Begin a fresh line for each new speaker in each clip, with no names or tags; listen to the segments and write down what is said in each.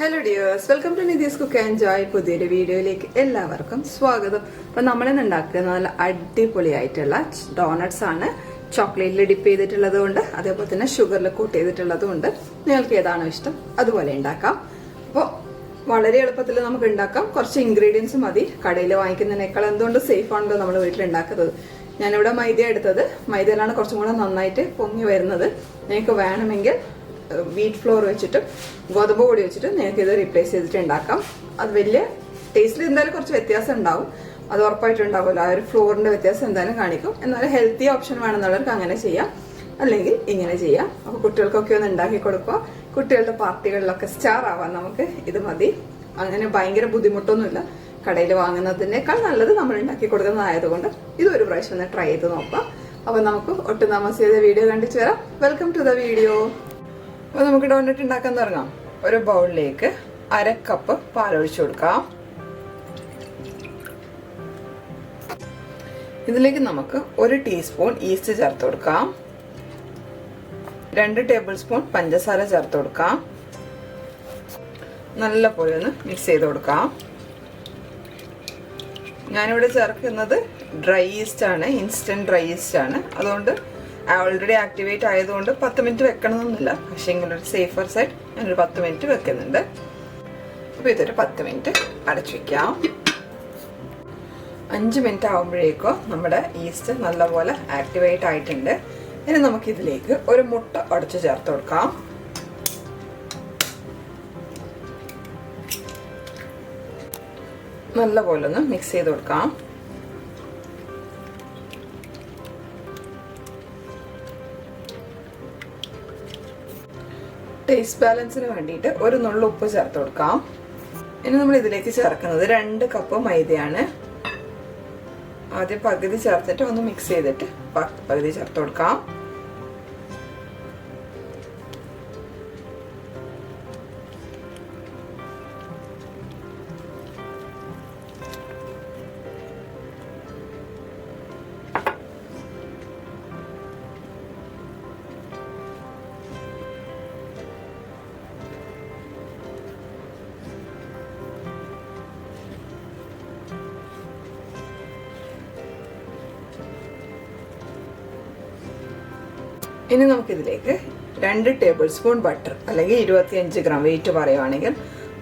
Hello dears welcome to Nithi's cook and joy പുതിയൊരു വീഡിയോയിലേക്ക് എല്ലാവർക്കും സ്വാഗതം. അപ്പൊ നമ്മളിന്ന് ഉണ്ടാക്കുന്ന നല്ല അടിപൊളിയായിട്ടുള്ള ഡോണട്ട്സ് ആണ്. ചോക്ലേറ്റിൽ ഡിപ്പ് ചെയ്തിട്ടുള്ളത് കൊണ്ട് അതേപോലെ തന്നെ ഷുഗറിൽ കൂട്ട് ചെയ്തിട്ടുള്ളത് കൊണ്ട് നിങ്ങൾക്ക് ഏതാണോ ഇഷ്ടം അതുപോലെ ഉണ്ടാക്കാം. അപ്പോൾ വളരെ എളുപ്പത്തിൽ നമുക്ക് ഉണ്ടാക്കാം. കുറച്ച് ഇൻഗ്രീഡിയൻസ് മതി. കടയിൽ വാങ്ങിക്കുന്നതിനേക്കാൾ എന്തുകൊണ്ട് സേഫ് ആണല്ലോ നമ്മൾ വീട്ടിൽ ഉണ്ടാക്കുന്നത് ഞാനിവിടെ മൈദ എടുത്തത്. മൈദയിലാണ് കുറച്ചും കൂടെ നന്നായിട്ട് പൊങ്ങി വരുന്നത്. നിങ്ങൾക്ക് വേണമെങ്കിൽ വീറ്റ് ഫ്ലോർ വെച്ചിട്ട് ഗോതമ്പ് പൊടി വെച്ചിട്ട് നിങ്ങൾക്ക് ഇത് റീപ്ലേസ് ചെയ്തിട്ട് ഉണ്ടാക്കാം. അത് വലിയ ടേസ്റ്റിൽ എന്തായാലും കുറച്ച് വ്യത്യാസം ഉണ്ടാവും. അത് ഉറപ്പായിട്ടും ഉണ്ടാവില്ല ആ ഒരു ഫ്ലോറിന്റെ വ്യത്യാസം എന്തായാലും കാണിക്കും. എന്നാലും ഹെൽത്തി ഓപ്ഷൻ വേണമെന്നുള്ളവർക്ക് അങ്ങനെ ചെയ്യാം. അല്ലെങ്കിൽ ഇങ്ങനെ ചെയ്യാം. അപ്പോൾ കുട്ടികൾക്കൊക്കെ ഒന്ന് ഉണ്ടാക്കി കൊടുക്കുക. കുട്ടികളുടെ പാർട്ടികളിലൊക്കെ സ്റ്റാർ ആവാൻ നമുക്ക് ഇത് മതി. അങ്ങനെ ഭയങ്കര ബുദ്ധിമുട്ടൊന്നുമില്ല. കടയിൽ വാങ്ങുന്നതിനേക്കാൾ നല്ലത് നമ്മൾ ഉണ്ടാക്കി കൊടുക്കുന്നതായതുകൊണ്ട് ഇത് ഒരു പ്രാവശ്യം ഒന്ന് ട്രൈ ചെയ്ത് നോക്കാം. അപ്പോൾ നമുക്ക് ഒട്ടും താമസിയാതെ വീഡിയോ കണ്ടിച്ചു വരാം. വെൽക്കം ടു ദ വീഡിയോ അപ്പോൾ നമുക്ക് ഡോണറ്റ് ഉണ്ടാക്കാൻ തുടങ്ങാം. ഒരു ബൗളിലേക്ക് അര കപ്പ് പാലൊഴിച്ചു കൊടുക്കാം. ഇതിലേക്ക് നമുക്ക് ഒരു ടീസ്പൂൺ ഈസ്റ്റ് ചേർത്ത് കൊടുക്കാം. രണ്ട് ടേബിൾ സ്പൂൺ പഞ്ചസാര ചേർത്ത് കൊടുക്കാം. നല്ലപോലെ ഒന്ന് മിക്സ് ചെയ്ത് കൊടുക്കാം. ഞാനിവിടെ ചേർക്കുന്നത് ഡ്രൈ ഈസ്റ്റ് ആണ് ഇൻസ്റ്റന്റ് ഡ്രൈ ഈസ്റ്റ് ആണ്. അതുകൊണ്ട് ഓൾറെഡി ആക്ടിവേറ്റ് ആയതുകൊണ്ട് പത്ത് മിനിറ്റ് വെക്കണമെന്നൊന്നുമില്ല പക്ഷേ ഇങ്ങനൊരു സേഫർ സൈഡ് ഞാനൊരു പത്ത് മിനിറ്റ് വെക്കുന്നുണ്ട്. അപ്പോൾ ഇതൊരു പത്ത് മിനിറ്റ് അടച്ചു വെക്കാം. അഞ്ച് മിനിറ്റ് ആകുമ്പോഴേക്കോ നമ്മുടെ ഈസ്റ്റ് നല്ലപോലെ ആക്ടിവേറ്റ് ആയിട്ടുണ്ട്. ഇനി നമുക്കിതിലേക്ക് ഒരു മുട്ട ഉടച്ച് ചേർത്ത് കൊടുക്കാം. നല്ലപോലെ ഒന്ന് മിക്സ് ചെയ്ത് കൊടുക്കാം. ടേസ്റ്റ് ബാലൻസിന് വേണ്ടിയിട്ട് ഒരു നുള്ള ഉപ്പ് ചേർത്ത് കൊടുക്കാം. ഇനി നമ്മൾ ഇതിലേക്ക് ചേർക്കുന്നത് രണ്ട് കപ്പ് മൈദയാണ്. ആദ്യം പകുതി ചേർത്തിട്ട് ഒന്ന് മിക്സ് ചെയ്തിട്ട് പകുതി ചേർത്ത് കൊടുക്കാം. ഇനി നമുക്കിതിലേക്ക് രണ്ട് ടേബിൾ സ്പൂൺ ബട്ടർ അല്ലെങ്കിൽ ഇരുപത്തിയഞ്ച് ഗ്രാം വെയിറ്റ് പറയുവാണെങ്കിൽ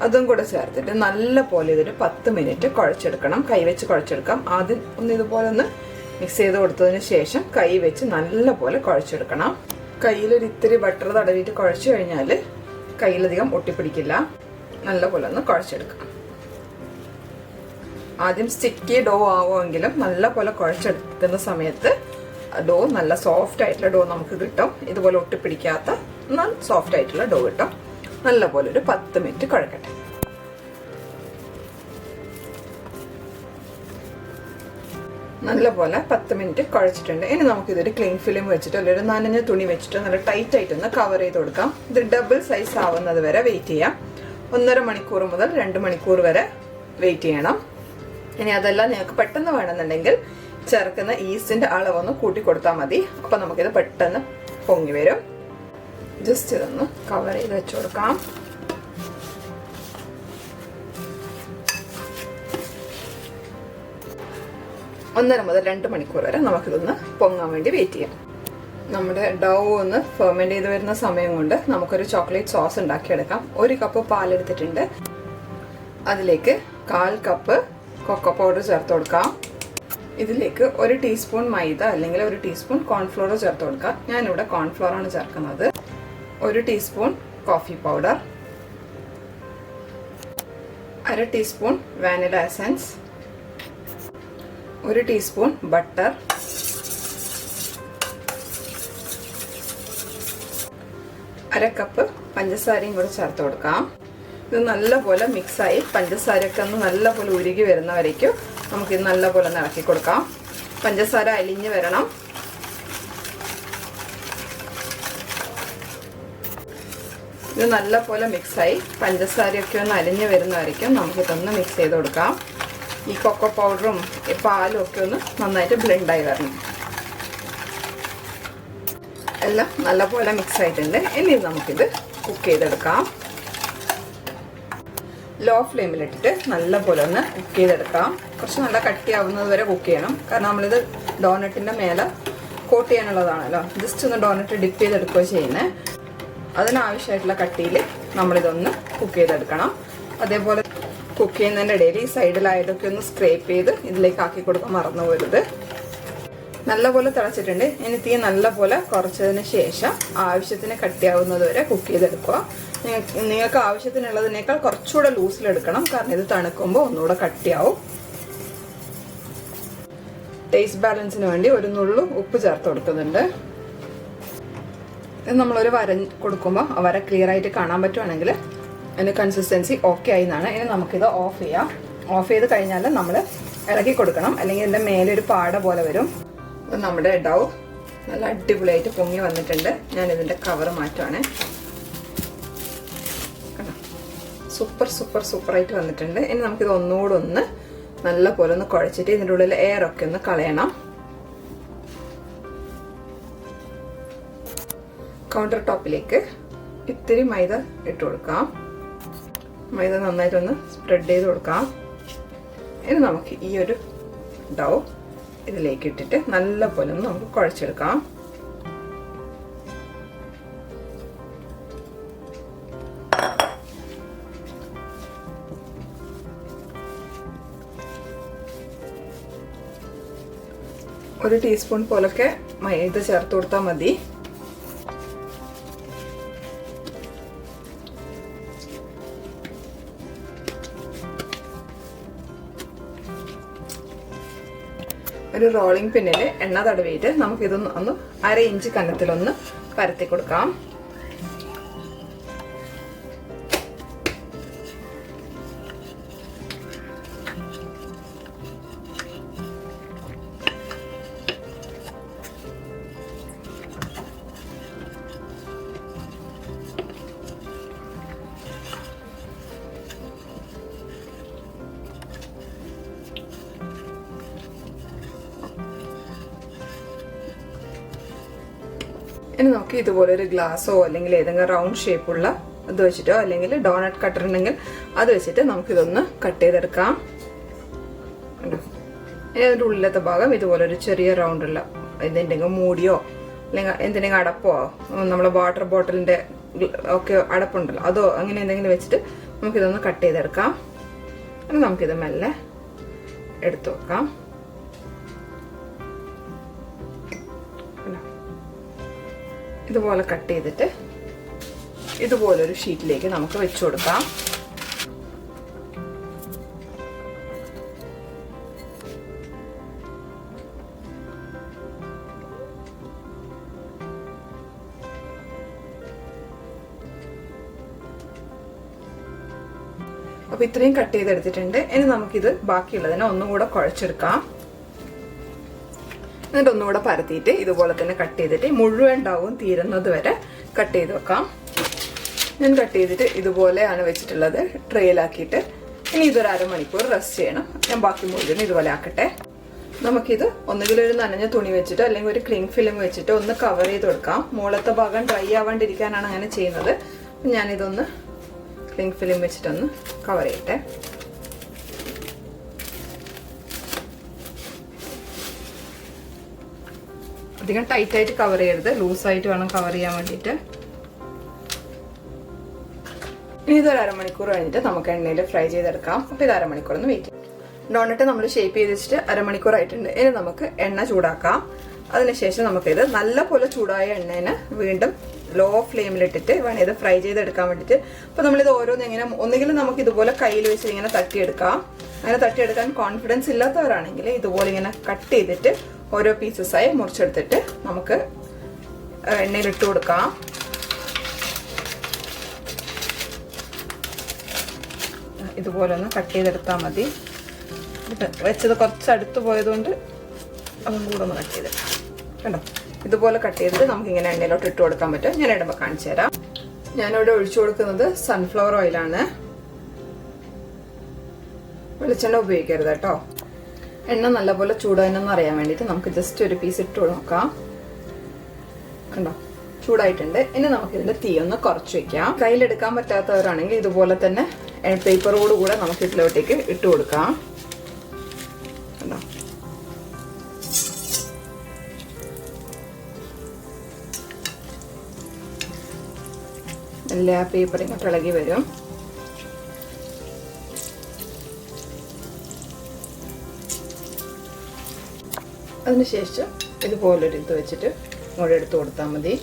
അതും കൂടെ ചേർത്തിട്ട് നല്ല പോലെ ഇതൊരു പത്ത് മിനിറ്റ് കുഴച്ചെടുക്കണം. കൈ വെച്ച് കുഴച്ചെടുക്കാം. ആദ്യം ഒന്ന് ഇതുപോലെ ഒന്ന് മിക്സ് ചെയ്ത് കൊടുത്തതിന് ശേഷം കൈ വെച്ച് നല്ല പോലെ കുഴച്ചെടുക്കണം. കയ്യിലൊരു ഇത്തിരി ബട്ടർ തടവിയിട്ട് കുഴച്ചു കഴിഞ്ഞാൽ കയ്യിലധികം ഒട്ടിപ്പിടിക്കില്ല. നല്ല പോലെ ഒന്ന് കുഴച്ചെടുക്കാം ആദ്യം സ്റ്റിക്കി ഡോ ആവുമെങ്കിലും നല്ല പോലെ കുഴച്ചെടുക്കുന്ന സമയത്ത് ഡോ നല്ല സോഫ്റ്റ് ആയിട്ടുള്ള ഡോ നമുക്ക് കിട്ടും. ഇതുപോലെ ഒട്ടിപ്പിടിക്കാത്ത എന്നാൽ സോഫ്റ്റ് ആയിട്ടുള്ള ഡോ കിട്ടും. നല്ലപോലെ ഒരു പത്ത് മിനിറ്റ് കുഴക്കട്ടെ നല്ലപോലെ പത്ത് മിനിറ്റ് കുഴച്ചിട്ടുണ്ട് ഇനി നമുക്ക് ഇതൊരു ക്ലീൻ ഫിലിം വെച്ചിട്ട് അല്ലെങ്കിൽ ഒരു നനഞ്ഞ തുണി വെച്ചിട്ട് നല്ല ടൈറ്റ് ആയിട്ട് ഒന്ന് കവർ ചെയ്ത് കൊടുക്കാം. ഇത് ഡബിൾ സൈസ് ആവുന്നത് വരെ വെയിറ്റ് ചെയ്യാം. ഒന്നര മണിക്കൂർ മുതൽ രണ്ട് മണിക്കൂർ വരെ വെയിറ്റ് ചെയ്യണം. ഇനി അതെല്ലാം നിങ്ങൾക്ക് പെട്ടെന്ന് വേണമെന്നുണ്ടെങ്കിൽ ചേർക്കുന്ന ഈസ്റ്റിന്റെ അളവൊന്ന് കൂട്ടി കൊടുത്താൽ മതി. അപ്പൊ നമുക്കിത് പെട്ടെന്ന് പൊങ്ങി വരും. ജസ്റ്റ് ഇതൊന്ന് കവർ ചെയ്ത് വെച്ചു കൊടുക്കാം. ഒന്നര മുതൽ രണ്ട് മണിക്കൂർ വരെ നമുക്കിതൊന്ന് പൊങ്ങാൻ വേണ്ടി വെയിറ്റ് ചെയ്യാം. നമ്മുടെ ഡൗ ഒന്ന് ഫെർമെന്റ് ചെയ്ത് വരുന്ന സമയം കൊണ്ട് നമുക്കൊരു ചോക്ലേറ്റ് സോസ് ഉണ്ടാക്കിയെടുക്കാം. ഒരു കപ്പ് പാലെടുത്തിട്ടുണ്ട്. അതിലേക്ക് കാൽ കപ്പ് കൊക്കോ പൗഡർ ചേർത്ത് കൊടുക്കാം. ഇതിലേക്ക് ഒരു ടീസ്പൂൺ മൈദ അല്ലെങ്കിൽ ഒരു ടീസ്പൂൺ കോൺഫ്ലോർ ചേർത്ത് കൊടുക്കുക. ഞാനിവിടെ കോൺഫ്ലോർ ആണ് ചേർക്കുന്നത്. ഒരു ടീസ്പൂൺ കോഫി പൗഡർ. അര ടീസ്പൂൺ വാനില എസൻസ്. ഒരു ടീസ്പൂൺ ബട്ടർ. അര കപ്പ് പഞ്ചസാരയും കൂടെ ചേർത്ത് കൊടുക്കാം. ഇത് നല്ലപോലെ മിക്സായി പഞ്ചസാരയൊക്കെ ഒന്ന് നല്ലപോലെ ഉരുകി വരുന്നവരേക്കും നമുക്കിത് നല്ലപോലെ ഇളക്കി കൊടുക്കാം. പഞ്ചസാര അലിഞ്ഞ് വരണം. ഇത് നല്ലപോലെ മിക്സായി. പഞ്ചസാരയൊക്കെ ഒന്ന് അലിഞ്ഞ് വരുന്നതായിരിക്കും. നമുക്കിതൊന്ന് മിക്സ് ചെയ്ത് കൊടുക്കാം. ഈ കൊക്കോ പൗഡറും പാലും ഒക്കെ ഒന്ന് നന്നായിട്ട് ബ്ലെൻഡായി വരണം. എല്ലാം നല്ലപോലെ മിക്സ് ആയിട്ടുണ്ട്. ഇനി നമുക്കിത് കുക്ക് ചെയ്തെടുക്കാം. ലോ ഫ്ലെയിമിലിട്ടിട്ട് നല്ലപോലെ ഒന്ന് കുക്ക് ചെയ്തെടുക്കാം. കുറച്ച് നല്ല കട്ടിയാവുന്നത് വരെ കുക്ക് ചെയ്യണം. കാരണം നമ്മളിത് ഡോണറ്റിന്റെ മേലെ കോട്ട് ചെയ്യാനുള്ളതാണല്ലോ. ജസ്റ്റ് ഒന്ന് ഡോണറ്റ് ഡിപ്പ് ചെയ്തെടുക്കുക ചെയ്യുന്നത് അതിനാവശ്യമായിട്ടുള്ള കട്ടിയിൽ നമ്മളിതൊന്ന് കുക്ക് ചെയ്തെടുക്കണം. അതേപോലെ കുക്ക് ചെയ്യുന്നതിന്റെ ഇടയിൽ ഈ സൈഡിലായതൊക്കെ ഒന്ന് സ്ക്രേപ്പ് ചെയ്ത് ഇതിലേക്ക് ആക്കി കൊടുക്കാൻ മറന്നു പോരുത്. നല്ലപോലെ തിളച്ചിട്ടുണ്ട്. ഇനി തീ നല്ലപോലെ കുറച്ചതിന് ശേഷം ആവശ്യത്തിന് കട്ടിയാവുന്നത് വരെ കുക്ക് ചെയ്തെടുക്കുക. നിങ്ങൾക്ക് ആവശ്യത്തിനുള്ളതിനേക്കാൾ കുറച്ചുകൂടെ ലൂസിലെടുക്കണം. കാരണം ഇത് തണുക്കുമ്പോൾ ഒന്നുകൂടെ കട്ടിയാവും. ടേസ്റ്റ് ബാലൻസിന് വേണ്ടി ഒരു നുള്ളു ഉപ്പ് ചേർത്ത് കൊടുക്കുന്നുണ്ട്. ഇത് നമ്മളൊരു വര കൊടുക്കുമ്പോൾ വര ക്ലിയർ ആയിട്ട് കാണാൻ പറ്റുവാണെങ്കിൽ അതിന് കൺസിസ്റ്റൻസി ഓക്കെ ആയി എന്നാണ് ഇനി നമുക്കിത് ഓഫ് ചെയ്യാം. ഓഫ് ചെയ്ത് കഴിഞ്ഞാൽ നമ്മൾ ഇളക്കി കൊടുക്കണം. അല്ലെങ്കിൽ ഇതിന്റെ മേലെ ഒരു പാട പോലെ വരും. നമ്മുടെ ഡൗ നല്ല അടിപൊളിയായിട്ട് പൊങ്ങി വന്നിട്ടുണ്ട്. ഞാൻ ഇതിന്റെ കവർ മാറ്റുവാണ്. സൂപ്പർ സൂപ്പർ സൂപ്പറായിട്ട് വന്നിട്ടുണ്ട്. ഇനി നമുക്കിത് ഒന്നുകൂടെ ഒന്ന് നല്ല പോലെ ഒന്ന് കുഴച്ചിട്ട് ഇതിന്റെ ഉള്ളിൽ എയർ ഒക്കെ ഒന്ന് കളയണം. കൗണ്ടർ ടോപ്പിലേക്ക് ഇത്തിരി മൈദ ഇട്ട് കൊടുക്കാം. മൈദ നന്നായിട്ടൊന്ന് സ്പ്രെഡ് ചെയ്ത് കൊടുക്കാം. ഇനി നമുക്ക് ഈ ഒരു ഡൗ ഇതിലേക്ക് ഇട്ടിട്ട് നല്ല പോലെ ഒന്ന് നമുക്ക് കുഴച്ചെടുക്കാം. ഒരു ടീസ്പൂൺ പോലൊക്കെ മൈദ ചേർത്ത് കൊടുത്താൽ മതി. ഒരു റോളിംഗ് പിന്നിൽ എണ്ണ തടവിയിട്ട് നമുക്കിതൊന്ന് ഒന്ന് അര ഇഞ്ച് കനത്തിലൊന്ന് പരത്തി കൊടുക്കാം. ഇനി നമുക്ക് ഇതുപോലെ ഒരു ഗ്ലാസ്സോ അല്ലെങ്കിൽ ഏതെങ്കിലും റൗണ്ട് ഷേപ്പുള്ള ഇത് വെച്ചിട്ടോ അല്ലെങ്കിൽ ഡോണറ്റ് കട്ടർ ഉണ്ടെങ്കിൽ അത് വെച്ചിട്ട് നമുക്ക് ഇതൊന്ന് കട്ട് ചെയ്തെടുക്കാം? ഇനി അതിന്റെ ഉള്ളിലത്തെ ഭാഗം ഇതുപോലെ ഒരു ചെറിയ റൗണ്ടുള്ള എന്തെങ്കിലും മൂടിയോ അല്ലെങ്കിൽ എന്തിനെങ്കിലും അടപ്പോ നമ്മളെ വാട്ടർ ബോട്ടിലിന്റെ ഒക്കെ അടപ്പുണ്ടല്ലോ അതോ അങ്ങനെ എന്തെങ്കിലും വെച്ചിട്ട് നമുക്കിതൊന്ന് കട്ട് ചെയ്തെടുക്കാം. നമുക്ക് നമുക്കിത് മെല്ലെ എടുത്തു വെക്കാം. ഇതുപോലെ കട്ട് ചെയ്തിട്ട് ഇതുപോലൊരു ഷീറ്റിലേക്ക് നമുക്ക് വെച്ചു കൊടുക്കാം. അപ്പൊ ഇത്രയും കട്ട് ചെയ്തെടുത്തിട്ടുണ്ട്. ഇനി നമുക്കിത് ബാക്കിയുള്ളതിനെ ഒന്നും കൂടെ കുഴച്ചെടുക്കാം. എന്നിട്ട് ഒന്നുകൂടെ പരത്തിയിട്ട് ഇതുപോലെ തന്നെ കട്ട് ചെയ്തിട്ട് മുഴുവൻ ഉണ്ടാവും തീരുന്നത് വരെ കട്ട് ചെയ്ത് വെക്കാം. ഞാൻ കട്ട് ചെയ്തിട്ട് ഇതുപോലെയാണ് വെച്ചിട്ടുള്ളത്. ട്രെയിലാക്കിയിട്ട് ഇനി ഇതൊരു അരമണിക്കൂർ റെസ്റ്റ് ചെയ്യണം. ഞാൻ ബാക്കി മുഴുവൻ ഇതുപോലെ ആക്കട്ടെ. നമുക്കിത് ഒന്നുകിൽ ഒരു നനഞ്ഞ തുണി വെച്ചിട്ടോ അല്ലെങ്കിൽ ഒരു ക്ലിങ് ഫിലിം വെച്ചിട്ടോ ഒന്ന് കവർ ചെയ്ത് കൊടുക്കാം. മുകളത്തെ ഭാഗം ഡ്രൈ ആവാണ്ടിരിക്കാനാണ് അങ്ങനെ ചെയ്യുന്നത്. ഞാനിതൊന്ന് ക്ലിങ് ഫിലിം വെച്ചിട്ടൊന്ന് കവർ ചെയ്യട്ടെ. അധികം ടൈറ്റായിട്ട് കവർ ചെയ്യരുത്. ലൂസായിട്ട് വേണം കവർ ചെയ്യാൻ വേണ്ടിയിട്ട്. ഇനി ഇതൊരു അരമണിക്കൂർ കഴിഞ്ഞിട്ട് നമുക്ക് എണ്ണയിൽ ഫ്രൈ ചെയ്തെടുക്കാം. അപ്പോൾ ഇത് അരമണിക്കൂർ ഒന്ന് വെയിറ്റ് ചെയ്യാം. ഡോണറ്റ് നമ്മൾ ഷേപ്പ് ചെയ്ത് വെച്ചിട്ട് അരമണിക്കൂർ ആയിട്ടുണ്ട് ഇനി നമുക്ക് എണ്ണ ചൂടാക്കാം. അതിനുശേഷം നമുക്കിത് നല്ല പോലെ ചൂടായ എണ്ണേനെ വീണ്ടും ലോ ഫ്ലെയിമിലിട്ടിട്ട് വേണം ഇത് ഫ്രൈ ചെയ്തെടുക്കാൻ വേണ്ടിയിട്ട്. അപ്പോൾ നമ്മളിത് ഓരോന്ന് ഇങ്ങനെ ഒന്നുകിലും നമുക്ക് ഇതുപോലെ കയ്യിൽ വെച്ച് ഇങ്ങനെ തട്ടിയെടുക്കാം. അങ്ങനെ തട്ടിയെടുക്കാൻ കോൺഫിഡൻസ് ഇല്ലാത്തവരാണെങ്കിൽ ഇതുപോലെ ഇങ്ങനെ കട്ട് ചെയ്തിട്ട് ഓരോ പീസസായി മുറിച്ചെടുത്തിട്ട് നമുക്ക് എണ്ണയിലിട്ട് കൊടുക്കാം. ഇതുപോലെ ഒന്ന് കട്ട് ചെയ്തെടുത്താൽ മതി. വെച്ചത് കുറച്ച് അടുത്ത് പോയതുകൊണ്ട് അതും കൂടെ ഒന്ന് കട്ട് ചെയ്തെടുക്കാം കണ്ടോ? ഇതുപോലെ കട്ട് ചെയ്തിട്ട് നമുക്ക് ഇങ്ങനെ എണ്ണയിലോട്ട് ഇട്ട് കൊടുക്കാൻ പറ്റും. ഞാൻ ഇടുമ്പോൾ കാണിച്ചു തരാം. ഞാനിവിടെ ഒഴിച്ചു കൊടുക്കുന്നത് സൺഫ്ലവർ ഓയിലാണ് വെളിച്ചെണ്ണ ഉപയോഗിക്കരുത് കേട്ടോ. എണ്ണ നല്ലപോലെ ചൂടായെന്ന് അറിയാൻ വേണ്ടിയിട്ട് നമുക്ക് ജസ്റ്റ് ഒരു പീസ് ഇട്ട് നോക്കാം കണ്ടോ? ചൂടായിട്ടുണ്ട്. ഇനി നമുക്ക് ഇതിന്റെ തീ ഒന്ന് കുറച്ച് വെക്കാം. കയ്യിലെടുക്കാൻ പറ്റാത്തവരാണെങ്കിൽ ഇതുപോലെ തന്നെ പേപ്പറോട് കൂടെ നമുക്ക് ഇതിലോട്ടേക്ക് ഇട്ട് കൊടുക്കാം. കണ്ടോ? എല്ലാ ഇങ്ങോട്ട് ഇളകി വരും. അതിനുശേഷം ഇതുപോലൊരു ഇത് വെച്ചിട്ട് ഇങ്ങോട്ട് എടുത്ത് കൊടുത്താൽ മതി.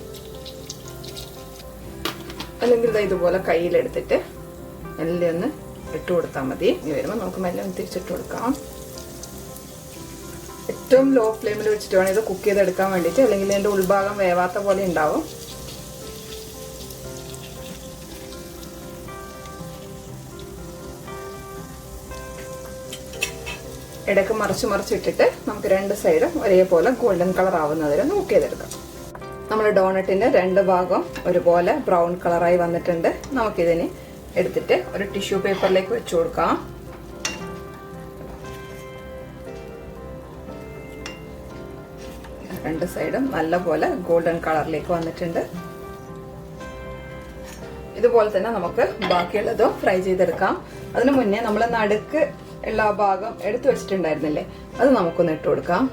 അല്ലെങ്കിൽ ഇത് ഇതുപോലെ കയ്യിലെടുത്തിട്ട് മെല്ലെ ഒന്ന് ഇട്ട് കൊടുത്താൽ മതി. ഇനി വരുമ്പോൾ നമുക്ക് മെല്ലെ ഒന്ന് തിരിച്ചിട്ട് കൊടുക്കാം. ഏറ്റവും ലോ ഫ്ലെയിമിൽ വെച്ചിട്ട് വേണം ഇത് കുക്ക് ചെയ്തെടുക്കാൻ വേണ്ടിയിട്ട്. അല്ലെങ്കിൽ അതിന്റെ ഉൾഭാഗം വേവാത്ത പോലെ ഉണ്ടാവും. ഇടയ്ക്ക് മറിച്ച് മറിച്ചിട്ടിട്ട് നമുക്ക് രണ്ട് സൈഡും ഒരേപോലെ ഗോൾഡൻ കളർ ആവുന്നവരെ കുക്ക് ചെയ്തെടുക്കാം. നമ്മൾ ഡോണറ്റിന്റെ രണ്ട് ഭാഗം ഒരുപോലെ ബ്രൗൺ കളറായി വന്നിട്ടുണ്ട്. നമുക്കിതിന് എടുത്തിട്ട് ഒരു ടിഷ്യൂ പേപ്പറിലേക്ക് വെച്ചു കൊടുക്കാം. രണ്ട് സൈഡും നല്ലപോലെ ഗോൾഡൻ കളറിലേക്ക് വന്നിട്ടുണ്ട്. ഇതുപോലെ തന്നെ നമുക്ക് ബാക്കിയുള്ളതും ഫ്രൈ ചെയ്തെടുക്കാം. അതിനു മുന്നേ നമ്മൾ നടുക്ക് ആ ഭാഗം എടുത്തു വെച്ചിട്ടുണ്ടായിരുന്നില്ലേ? അത് നമുക്കൊന്ന് ഇട്ട് കൊടുക്കാം.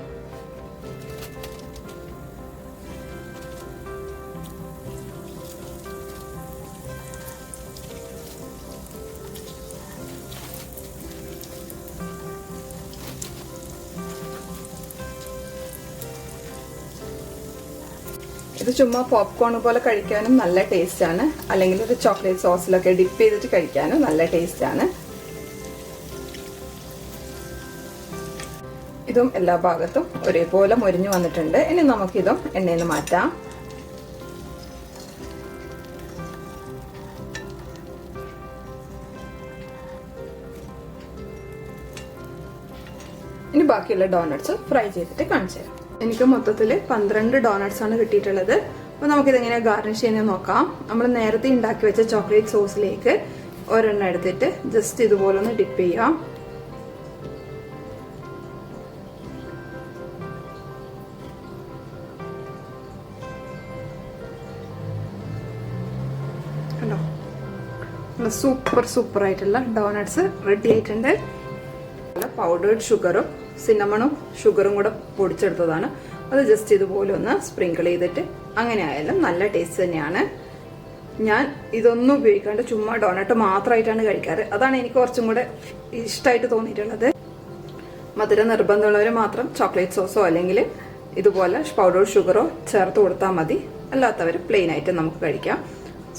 ഇത് ചുമ്മാ പോപ്കോൺ പോലെ കഴിക്കാനും നല്ല ടേസ്റ്റ് ആണ്. അല്ലെങ്കിൽ ഒരു ചോക്ലേറ്റ് സോസിലൊക്കെ ഡിപ്പ് ചെയ്തിട്ട് കഴിക്കാനും നല്ല ടേസ്റ്റ് ആണ്. ഇതും എല്ലാ ഭാഗത്തും ഒരേപോലെ മൊരിഞ്ഞു വന്നിട്ടുണ്ട്. ഇനി നമുക്കിതും എണ്ണയിൽ നിന്ന് മാറ്റാം. ഇനി ബാക്കിയുള്ള ഡോണറ്റ്സ് ഫ്രൈ ചെയ്തിട്ട് കാണിച്ചു തരാം. എനിക്ക് മൊത്തത്തിൽ പന്ത്രണ്ട് ഡോണറ്റ്സ് ആണ് കിട്ടിയിട്ടുള്ളത്. അപ്പോൾ നമുക്കിത് എങ്ങനെ ഗാർണിഷ് ചെയ്യുന്നത് നോക്കാം. നമ്മൾ നേരത്തെ ഉണ്ടാക്കി വെച്ച ചോക്ലേറ്റ് സോസിലേക്ക് ഒരെണ്ണം എടുത്തിട്ട് ജസ്റ്റ് ഇതുപോലെ ഒന്ന് ഡിപ്പ് ചെയ്യാം. നല്ല സൂപ്പർ സൂപ്പർ ആയിട്ടുള്ള ഡോണട്സ് റെഡി ആയിട്ടുണ്ട്. നല്ല പൗഡേർഡ് ഷുഗറും സിന്നമണും ഷുഗറും കൂടെ പൊടിച്ചെടുത്തതാണ്. അത് ജസ്റ്റ് ഇതുപോലെ ഒന്ന് സ്പ്രിങ്കിൾ ചെയ്തിട്ട് അങ്ങനെ ആയാലും നല്ല ടേസ്റ്റ് തന്നെയാണ്. ഞാൻ ഇതൊന്നും ഉപയോഗിക്കാണ്ട് ചുമ്മാ ഡോണട്ട് മാത്രമായിട്ടാണ് കഴിക്കാറ്. അതാണ് എനിക്ക് കുറച്ചും കൂടെ ഇഷ്ടമായിട്ട് തോന്നിയിട്ടുള്ളത്. മധുര നിർബന്ധമുള്ളവർ മാത്രം ചോക്ലേറ്റ് സോസോ അല്ലെങ്കിൽ ഇതുപോലെ പൗഡേർഡ് ഷുഗറോ ചേർത്ത് കൊടുത്താൽ മതി. അല്ലാത്തവർ പ്ലെയിൻ ആയിട്ട് നമുക്ക് കഴിക്കാം.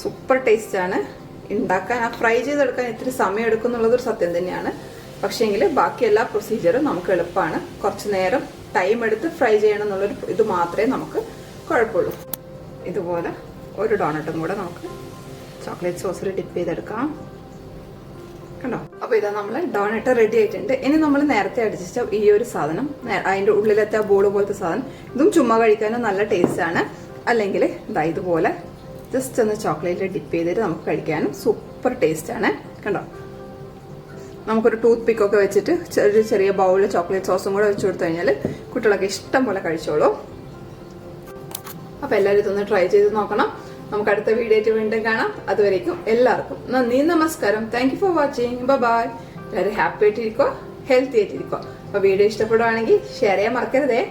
സൂപ്പർ ടേസ്റ്റ് ആണ്. ഉണ്ടാക്കാൻ ആ ഫ്രൈ ചെയ്തെടുക്കാൻ ഇത്തിരി സമയം എടുക്കും ഒരു സത്യം തന്നെയാണ്. പക്ഷേങ്കിൽ ബാക്കി എല്ലാ പ്രൊസീജിയറും നമുക്ക് എളുപ്പമാണ് കുറച്ച് നേരം ടൈം എടുത്ത് ഫ്രൈ ചെയ്യണം എന്നുള്ളൊരു ഇത് മാത്രമേ നമുക്ക് കുഴപ്പമുള്ളൂ. ഇതുപോലെ ഒരു ഡോണട്ടും കൂടെ നമുക്ക് ചോക്ലേറ്റ് സോസിൽ ഡിപ്പ് ചെയ്തെടുക്കാം. കണ്ടോ? അപ്പോൾ ഇതാ നമ്മൾ ഡോണട്ട് റെഡി ആയിട്ടുണ്ട്. ഇനി നമ്മൾ നേരത്തെ അടിച്ച ഈ ഒരു സാധനം അതിന്റെ ഉള്ളിലത്തെ ബോൾ പോലത്തെ സാധനം ഇതും ചുമ്മാ കഴിക്കാനും നല്ല ടേസ്റ്റ് ആണ്. അല്ലെങ്കിൽ ഇതാ ഇതുപോലെ ജസ്റ്റ് ഒന്ന് ചോക്ലേറ്റിൽ ഡിപ്പ് ചെയ്തിട്ട് നമുക്ക് കഴിക്കാനും സൂപ്പർ ടേസ്റ്റ് ആണ് കണ്ടോ? നമുക്കൊരു ടൂത്ത് പിക്കൊക്കെ വെച്ചിട്ട് ചെറിയ ചെറിയ ബൗളിൽ ചോക്ലേറ്റ് സോസും കൂടെ വെച്ച് കൊടുത്തു കഴിഞ്ഞാൽ കുട്ടികളൊക്കെ ഇഷ്ടം പോലെ കഴിച്ചോളൂ. അപ്പം എല്ലാവരും ഇതൊന്ന് ട്രൈ ചെയ്ത് നോക്കണം. നമുക്ക് അടുത്ത വീഡിയോ ആയിട്ട് വീണ്ടും കാണാം. അതുവരേക്കും എല്ലാവർക്കും നന്ദി നമസ്കാരം. Thank for watching bye bye എല്ലാവരും ഹാപ്പി ആയിട്ടിരിക്കോ ഹെൽത്തി ആയിട്ടിരിക്കോ. അപ്പോൾ വീഡിയോ ഇഷ്ടപ്പെടുവാണെങ്കിൽ ഷെയർ ചെയ്യാൻ മറക്കരുതേ.